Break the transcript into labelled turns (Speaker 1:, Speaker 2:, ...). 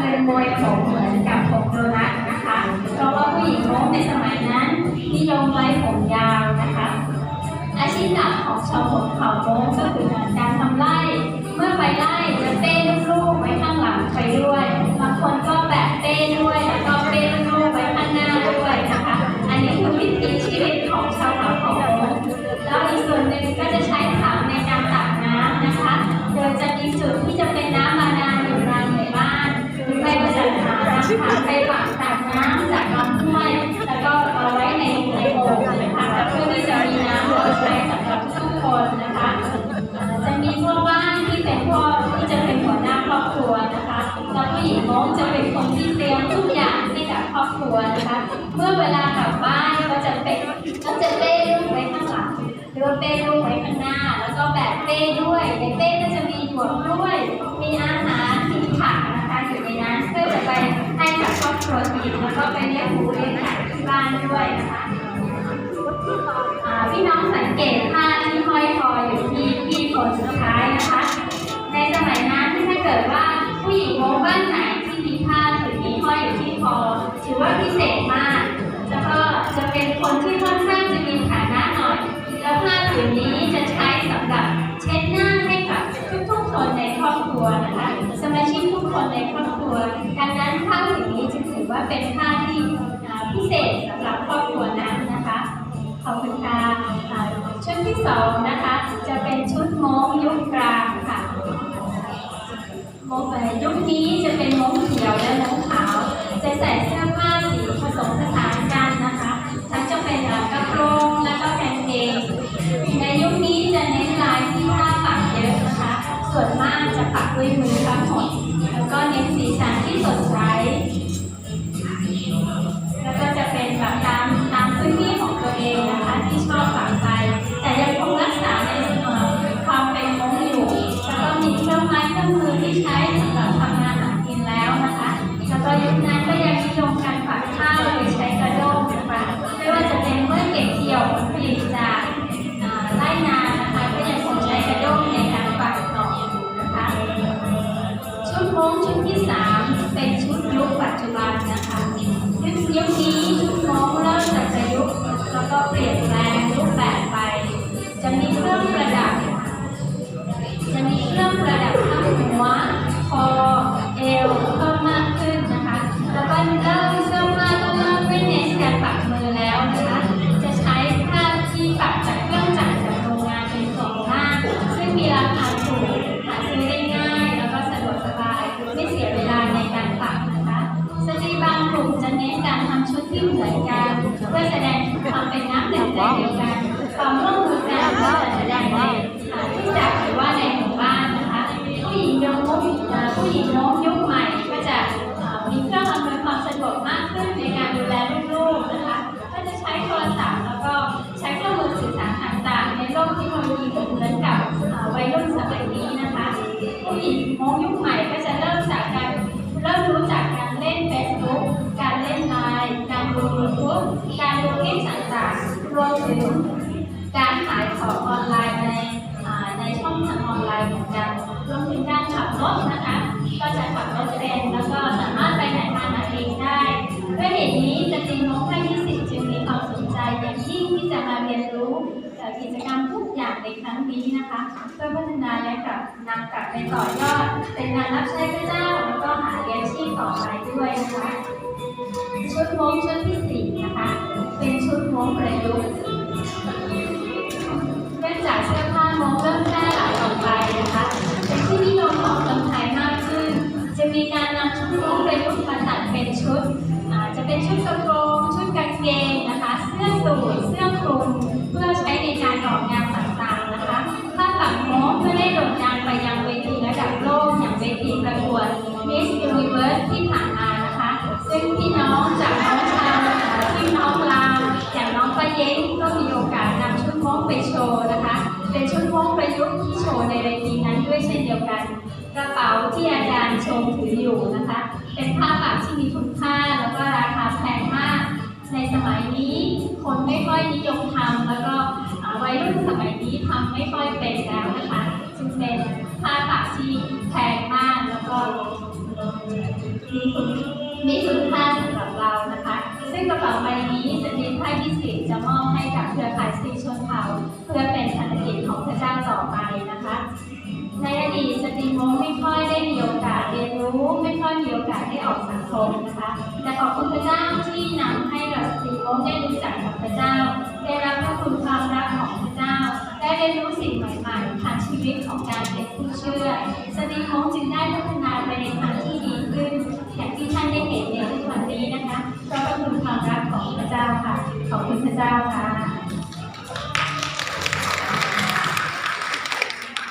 Speaker 1: เป็นมวยผมเหมือนกับผมโดนัทนะคะ เพราะว่าผู้หญิงโม้ในสมัยนั้นนิยมไว้ผมยาวนะคะ อาชีพหลักของชาวผมเขาโม้ก็คือการทำไร่เมื่อไปไล่ ว่าเป้ลูกไว้ข้างหน้า แล้วก็แบกเป้ด้วยในเป้ก็จะมีหยวกล้วย มีอาหารมีผักนะคะอยู่ในนั้นเพื่อจะไปให้กับครอบครัวกินแล้วก็ไปเลี้ยงหมูเลี้ยงไก่ที่บ้านด้วยนะคะพี่น้องสังเกตผ้าที่ห้อยคออยู่ที่ที่คนสุดท้ายนะคะ ในสมัยนั้นถ้าเกิดว่าผู้หญิงโมบ้านไหนที่มีผ้าผืนนี้ห้อยอยู่ที่คอถือว่าพิเศษม ครัว ดังนั้นผ้าสิ่งนี้จึงถือว่าเป็นผ้าที่พิเศษสำหรับครอบครัวนั้นนะคะ ขอบคุณค่ะอ่าชุดที่สองนะคะจะเป็นชุดโม้งยุคกลางค่ะโม้งเอ่อยุคนี้จะเป็นโม้งเขียวและโม้งขาว จะใส่เสื้อ จะปักด้วยมือทั้งหมดแล้วก็เน้นสีสันที่สดใส ทำชุดที่เหมือนกันเพื่อแสดงความเป็นน้ำหนึ่งใจเดียวกันความร่วมมือกันเพื่อแสดงในอ่าที่จักหรือว่าในหมู่บ้านนะคะผู้หญิงยงมผู้หญิงโน้มยุคใหม่ก็จะมีเครื่องอำนวยความสะดวกมากขึ้นในการดูแลลูกๆนะคะก็จะใช้โทรศัพท์แล้วก็ใช้เครื่องมือสื่อสารต่างๆ ในโลกเทคโนโลยีเหมือนกับวัยรุ่นสมัยนี้นะคะ ผู้หญิงโน้มยุคใหม่ การขายของออนไลน์ในในช่องทางออนไลน์เหมือนกันรวมถึงการขับรถนะคะ ก็จะขับรถเป็นแล้วก็สามารถไปไหนมาไหนเองได้ด้วยเหตุนี้สตรีมงคลที่สิบจึงมีความสนใจอย่างยิ่งที่จะมาเรียนรู้กิจกรรมทุกอย่างในครั้งนี้นะคะ เพื่อพัฒนาและกลับนำกลับไปต่อยอด เป็นงานรับใช้พระเจ้าแล้วก็หาเลี้ยงชีพต่อไปด้วยนะคะชุดโมงชุดที่สี่นะคะ ชุดโม้งประยุกต์เนื่องจากเสื้อผ้าโม้งเริ่มแพร่หลายออกไปนะคะเป็นที่นิยมของคนไทยมากขึ้น จะมีการนำชุดโม้งประยุกต์มาตัดเป็นชุดจะเป็นชุดกระโปรงชุดกางเกงนะคะ เสื้อสูทเสื้อ ไปโชว์นะคะ เป็นชุดม่วงประยุกต์ที่โชว์ในเวทีนั้นด้วยเช่นเดียวกัน กระเป๋าที่อาจารย์ชมถืออยู่นะคะ เป็นผ้าปักที่มีคุณค่าแล้วก็ราคาแพงมาก ในสมัยนี้คนไม่ค่อยนิยมทำแล้วก็วัยรุ่นสมัยนี้ทำไม่ค่อยเป็นแล้วนะคะจึงเป็นผ้าปักที่แพงมากแล้วก็มีคุณมีคุณค่าสำหรับเรานะคะ ซึ่งกระเป๋าใบนี้จะมีไพ่ที่สิจะมอบให้กับเครือข่ายสตรีชนเผ่าเพื่อเป็นพันธกิจของพระเจ้าต่อไปนะคะ ในอดีตสตรีมงไม่ค่อยได้มีโอกาสเรียนรู้ไม่ค่อยมีโอกาสได้ออกสังคมนะคะ แต่ขอบคุณพระเจ้าที่นำให้เราสตรีมงได้รู้จักกับพระเจ้า ได้รับพระคุณความรักของพระเจ้า ได้เรียนรู้สิ่งใหม่ๆผ่านชีวิตของการเป็นผู้เชื่อสตรีมงจึงได้พัฒนาไปในทางที่ดี ขึ้น อย่างที่ท่านได้เห็นในทุกวันนี้นะคะเพราะพระคุณความรักของพระเจ้าค่ะ ขอบคุณพระเจ้าค่ะ